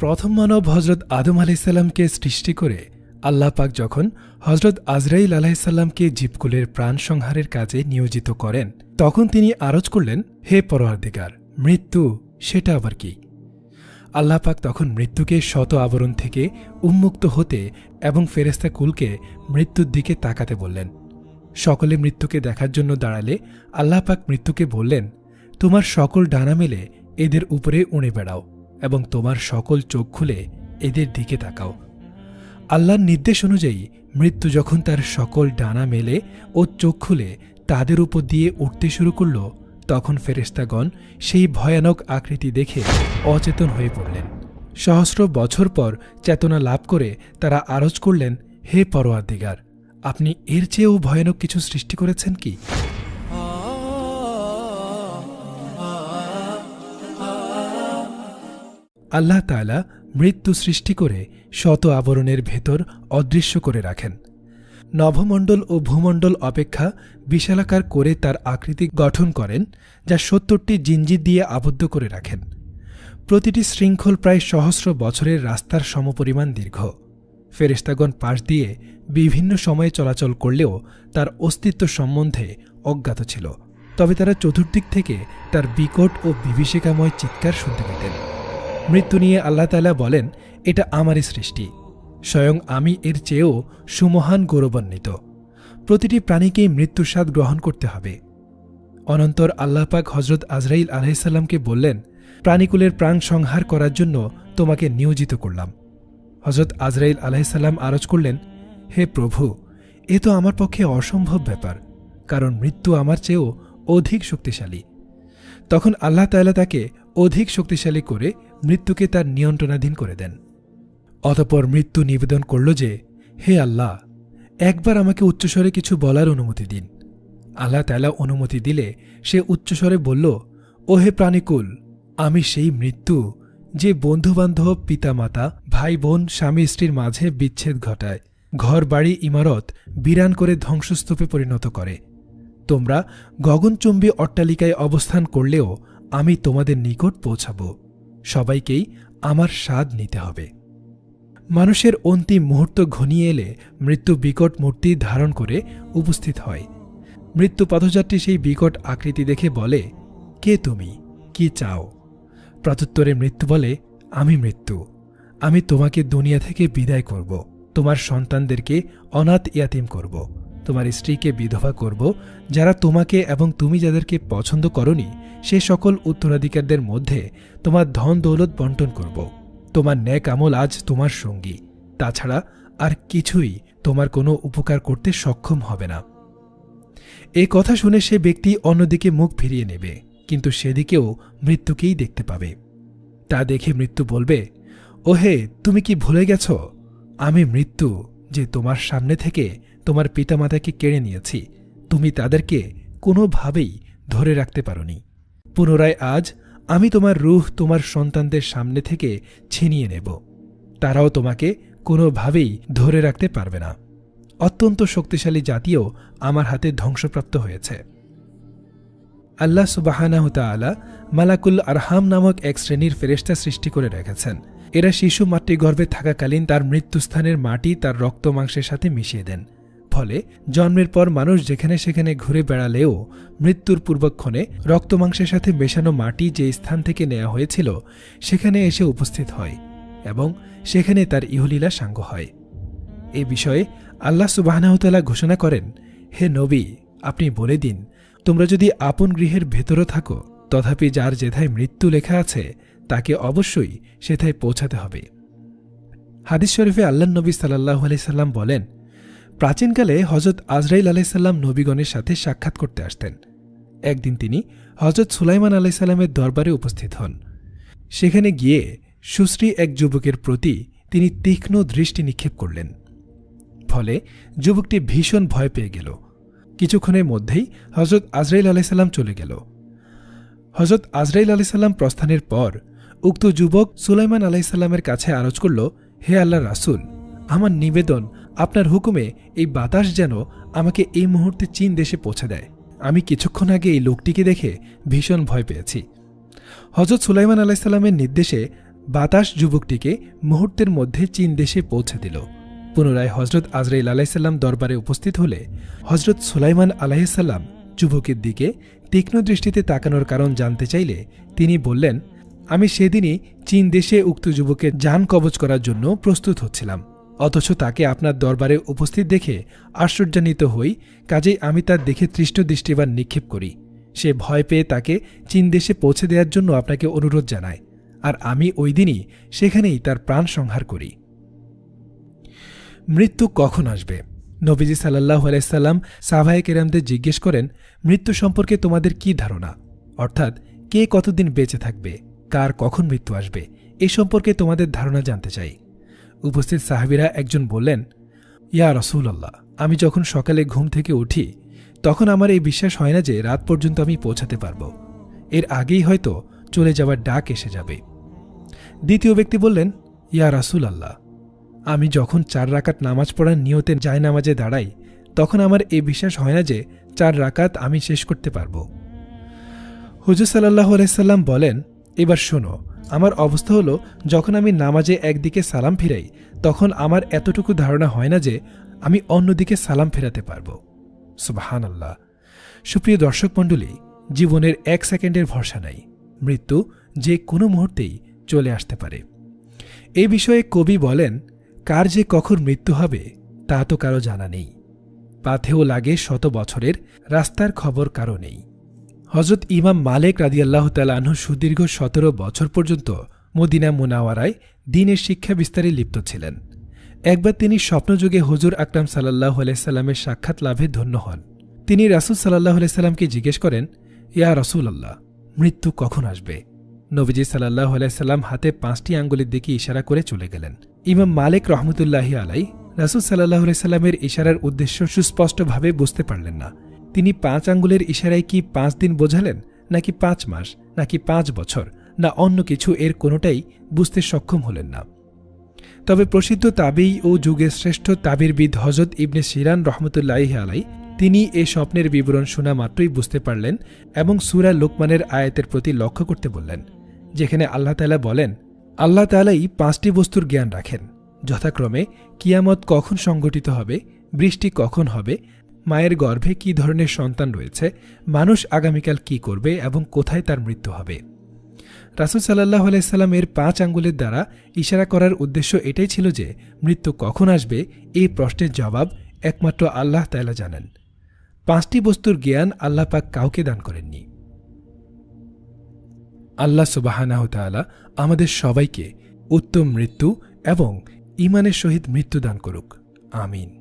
প্রথম মানব হজরত আদম আলাইসাল্লামকে সৃষ্টি করে আল্লাহ পাক যখন হজরত আজরাইল আলাইসাল্লামকে জীবকুলের প্রাণ সংহারের কাজে নিয়োজিত করেন, তখন তিনি আরজ করলেন, হে পরওয়ারদিগার, মৃত্যু, সেটা আবার কি? আল্লাহ পাক তখন মৃত্যুকে শত আবরণ থেকে উন্মুক্ত হতে এবং ফেরেস্তা কুলকে মৃত্যুর দিকে তাকাতে বললেন। সকলে মৃত্যুকে দেখার জন্য দাঁড়ালে আল্লাহ পাক মৃত্যুকে বললেন, তোমার সকল ডানা মেলে এদের উপরে উড়ে বেড়াও। এবং তোমার সকল চোখ খুলে এদের দিকে তাকাও। আল্লাহর নির্দেশ অনুযায়ী মৃত্যু যখন তার সকল ডানা মেলে ও চোখ খুলে তাদের উপর দিয়ে উঠতে শুরু করল, তখন ফেরেস্তাগণ সেই ভয়ানক আকৃতি দেখে অচেতন হয়ে পড়লেন। সহস্র বছর পর চেতনা লাভ করে তারা আরজ করলেন, হে পরোয়ার দিগার আপনি এর চেয়েও ভয়ানক কিছু সৃষ্টি করেছেন কি? আল্লাহ তাআলা মৃত্যু সৃষ্টি করে শত আবরণের ভেতর অদৃশ্য করে রাখেন। নভমণ্ডল ও ভূমণ্ডল অপেক্ষা বিশালাকার করে তার আকৃতি গঠন করেন, যা সত্তরটি জিঞ্জির দিয়ে আবদ্ধ করে রাখেন। প্রতিটি শৃঙ্খল প্রায় সহস্র বছরের রাস্তার সমপরিমাণ দীর্ঘ। ফেরেস্তাগণ পাশ দিয়ে বিভিন্ন সময়ে চলাচল করলেও তার অস্তিত্ব সম্বন্ধে অজ্ঞাত ছিল। তবে তারা চতুর্দিক থেকে তার বিকট ও বিভীষিকাময় চিৎকার শুনতে পেতেন। মৃত্যু নিয়ে আল্লাহ তালা বলেন, এটা আমারই সৃষ্টি। স্বয়ং আমি এর চেয়েও সুমহান গৌরবান্বিত। প্রতিটি প্রাণীকেই মৃত্যুর স্বাদ গ্রহণ করতে হবে। অনন্তর আল্লাপাক হজরত আজরাইল আলাইসাল্লামকে বললেন, প্রাণীকুলের প্রাণ সংহার করার জন্য তোমাকে নিয়োজিত করলাম। হজরত আজরাইল আলাইসাল্লাম আরজ করলেন, হে প্রভু, এ তো আমার পক্ষে অসম্ভব ব্যাপার, কারণ মৃত্যু আমার চেয়েও অধিক শক্তিশালী। তখন আল্লাহ তাল্লাহ তাকে অধিক শক্তিশালী করে মৃত্যুকে তার নিয়ন্ত্রণাধীন করে দেন। অতপর মৃত্যু নিবেদন করল যে, হে আল্লাহ, একবার আমাকে উচ্চস্বরে কিছু বলার অনুমতি দিন। আল্লাহ তালা অনুমতি দিলে সে উচ্চস্বরে বলল, ও হে প্রাণীকুল, আমি সেই মৃত্যু যে বন্ধুবান্ধব, পিতামাতা ভাই বোন স্বামী স্ত্রীর মাঝে বিচ্ছেদ ঘটায় ঘর বাড়ি ইমারত, বিরান করে ধ্বংসস্তূপে পরিণত করে। তোমরা গগনচুম্বী অট্টালিকায় অবস্থান করলেও আমি তোমাদের নিকট পৌঁছাব। সবাইকেই আমার স্বাদ নিতে হবে। মানুষের অন্তিম মুহূর্ত ঘনিয়ে এলে মৃত্যু বিকট মূর্তি ধারণ করে উপস্থিত হয়। মৃত্যু পথযাত্রী সেই বিকট আকৃতি দেখে বলে, কে তুমি? কি চাও? প্রত্যুত্তরে মৃত্যু বলে, আমি মৃত্যু। আমি তোমাকে দুনিয়া থেকে বিদায় করব। তোমার সন্তানদেরকে অনাথ ইয়াতিম করব। তোমার স্ত্রীকে বিধবা করব, যারা তোমাকে এবং তুমি যাদেরকে পছন্দ করনি, সে সকল উত্তরাধিকারদের মধ্যে তোমার ধন দৌলত বন্টন করব। তোমার ন্যাক আমল আজ তোমার সঙ্গী। তাছাড়া আর কিছুই তোমার কোনো উপকার করতে সক্ষম হবে না। এ কথা শুনে সে ব্যক্তি অন্যদিকে মুখ ফিরিয়ে নেবে, কিন্তু সেদিকেও মৃত্যুকেই দেখতে পাবে। তা দেখে মৃত্যু বলবে, ওহে, তুমি কি ভুলে গেছ? আমি মৃত্যু যে তোমার সামনে থেকে তোমার পিতামাতাকে কেড়ে নিয়েছি। তুমি তাদেরকে কোনোভাবেই ধরে রাখতে পারোনি। পুনরায় আজ আমি তোমার রুহ তোমার সন্তানদের সামনে থেকে ছিনিয়ে নেব। তারাও তোমাকে কোনোভাবেই ধরে রাখতে পারবে না। অত্যন্ত শক্তিশালী জাতিও আমার হাতে ধ্বংসপ্রাপ্ত হয়েছে। আল্লাহ সুবাহানাহ তালা মালাকুল আরহাম নামক এক শ্রেণির ফেরেস্তা সৃষ্টি করে রেখেছেন। এরা শিশু মাতৃগর্ভে থাকাকালীন তার মৃত্যুস্থানের মাটি তার রক্ত মাংসের সাথে মিশিয়ে দেন। ফলে জন্মের পর মানুষ যেখানে সেখানে ঘুরে বেড়ালেও মৃত্যুর পূর্বক্ষণে রক্ত মাংসের সাথে মেশানো মাটি যে স্থান থেকে নেওয়া হয়েছিল, সেখানে এসে উপস্থিত হয় এবং সেখানে তার ইহলীলা সাঙ্গ হয়। এ বিষয়ে আল্লাহ সুবাহনাহতালা ঘোষণা করেন, হে নবী, আপনি বলে দিন, তোমরা যদি আপন গৃহের ভেতরও থাকো, তথাপি যার যেথায় মৃত্যু লেখা আছে, তাকে অবশ্যই সেথায় পৌঁছাতে হবে। হাদিস শরীফে আল্লাহ নবী সাল্লাহ আলাইসাল্লাম বলেন প্রাচীনকালে হজরত আজরাইল আলাইসাল্লাম নবীগণের সাথে সাক্ষাৎ করতে আসতেন। একদিন তিনি হজরত সুলাইমান আলাইসাল্লামের দরবারে উপস্থিত হন। সেখানে গিয়ে সুশ্রী এক যুবকের প্রতি তিনি তীক্ষ্ণ দৃষ্টি নিক্ষেপ করলেন। ফলে যুবকটি ভীষণ ভয় পেয়ে গেল। কিছুক্ষণের মধ্যেই হজরত আজরাইল আলাইসাল্লাম চলে গেল। হজরত আজরাইল আলাইসাল্লাম প্রস্থানের পর উক্ত যুবক সুলাইমান আলাইসাল্লামের কাছে আরজ করল, হে আল্লাহ রাসুল, আমার নিবেদন আপনার হুকুমে এই বাতাস যেন আমাকে এই মুহূর্তে চীন দেশে পৌঁছে দেয়। আমি কিছুক্ষণ আগে এই লোকটিকে দেখে ভীষণ ভয় পেয়েছি। হজরত সুলাইমান আলাইসাল্লামের নির্দেশে বাতাস যুবকটিকে মুহূর্তের মধ্যে চীন দেশে পৌঁছে দিল। পুনরায় হজরত আজরাইল আলাইসাল্লাম দরবারে উপস্থিত হলে হজরত সুলাইমান আলাইসাল্লাম যুবকের দিকে তীক্ষ্ণ দৃষ্টিতে তাকানোর কারণ জানতে চাইলে তিনি বললেন, আমি সেদিনই চীন দেশে উক্ত যুবকের যান কবচ করার জন্য প্রস্তুত হচ্ছিলাম। অথচ তাকে আপনার দরবারে উপস্থিত দেখে আশ্চর্যান্বিত হই, কাজেই আমি তার দেখে তৃষ্ট দৃষ্টিবার নিক্ষেপ করি। সে ভয় পেয়ে তাকে চীন দেশে পৌঁছে দেওয়ার জন্য আপনাকে অনুরোধ জানায়, আর আমি ওই দিনই সেখানেই তার প্রাণ সংহার করি। মৃত্যু কখন আসবে? নবীজি সাল্লাহ আলাইসাল্লাম সাভায়ে কেরামদের জিজ্ঞেস করেন, মৃত্যু সম্পর্কে তোমাদের কি ধারণা? অর্থাৎ কে কতদিন বেঁচে থাকবে? কার কখন মৃত্যু আসবে? এ সম্পর্কে তোমাদের ধারণা জানতে চাই। উপস্থিত সাহাবিরা একজন বললেন, ইয়া রসুল্লাহ আমি যখন সকালে ঘুম থেকে উঠি, তখন আমার এই বিশ্বাস হয় না যে রাত পর্যন্ত আমি পৌঁছাতে পারব। এর আগেই হয়তো চলে যাওয়ার ডাক এসে যাবে। দ্বিতীয় ব্যক্তি বললেন, ইয়া রাসুল আল্লাহ আমি যখন চার রাকাত নামাজ পড়ার নিয়তে যায় নামাজে দাঁড়াই, তখন আমার এই বিশ্বাস হয় না যে চার রাকাত আমি শেষ করতে পারব। হুজুর সাল্লাহ আলাইসাল্লাম বলেন, এবার শোনো আমার অবস্থা হলো, যখন আমি নামাজে একদিকে সালাম ফিরাই, তখন আমার এতটুকু ধারণা হয় না যে আমি অন্যদিকে সালাম ফেরাতে পারব। সুবাহান আল্লাহ সুপ্রিয় দর্শক মণ্ডলী, জীবনের এক সেকেন্ডের ভরসা নাই। মৃত্যু যে কোনো মুহূর্তেই চলে আসতে পারে। এ বিষয়ে কবি বলেন, কার যে কখন মৃত্যু হবে, তা তো কারও জানা নেই। পাথেও লাগে শত বছরের, রাস্তার খবর কারও নেই। হজরত ইমাম মালেক রাদিয়াল্লাহ তালাহ সুদীর্ঘ সতেরো বছর পর্যন্ত মদিনা মুনাওয়ারায় দিনের শিক্ষা বিস্তারে লিপ্ত ছিলেন। একবার তিনি স্বপ্নযুগে হজুর আকরাম সাল্লাহ আলাইসাল্লামের সাক্ষাৎ লাভে ধন্য হন। তিনি রাসুল সাল্লাহ আলাইসাল্লামকে জিজ্ঞেস করেন, ইয়া রসুল আল্লাহ মৃত্যু কখন আসবে? নবীজি সাল্লাহ আলাইসাল্লাম হাতে পাঁচটি আঙ্গুলের দিকে ইশারা করে চলে গেলেন। ইমাম মালিক রহমতুল্লাহি আলাই রাসুল সাল্লাহ আলাইসাল্লামের ইশারার উদ্দেশ্য সুস্পষ্টভাবে বুঝতে পারলেন না। তিনি পাঁচ আঙ্গুলের ইশারায় কি পাঁচ দিন বোঝালেন, নাকি পাঁচ মাস, নাকি পাঁচ বছর, না অন্য কিছু এর কোনোটাই বুঝতে সক্ষম হলেন না। তবে প্রসিদ্ধ তাবেই ও যুগের শ্রেষ্ঠ তাবিরবিদ হজরত ইবনে সিরান রহমতুল্লাহ আলাই তিনি এ স্বপ্নের বিবরণ শোনা মাত্রই বুঝতে পারলেন এবং সুরা লোকমানের আয়াতের প্রতি লক্ষ্য করতে বললেন, যেখানে আল্লাহ তালা বলেন, আল্লাহ তালাই পাঁচটি বস্তুর জ্ঞান রাখেন, যথাক্রমে কিয়ামত কখন সংগঠিত হবে, বৃষ্টি কখন হবে মায়ের গর্ভে কি ধরনের সন্তান রয়েছে, মানুষ আগামীকাল কি করবে এবং কোথায় তার মৃত্যু হবে? রাসুল সাল্লাহ আলাইসাল্লাম এর পাঁচ আঙ্গুলের দ্বারা ইশারা করার উদ্দেশ্য এটাই ছিল যে, মৃত্যু কখন আসবে এই প্রশ্নের জবাব একমাত্র আল্লাহ তালা জানেন। পাঁচটি বস্তুর জ্ঞান আল্লাহ পাক কাউকে দান করেননি। আল্লাহ সুবাহানাহ তালা আমাদের সবাইকে উত্তম মৃত্যু এবং ইমানের সহিত মৃত্যু দান করুক। আমিন।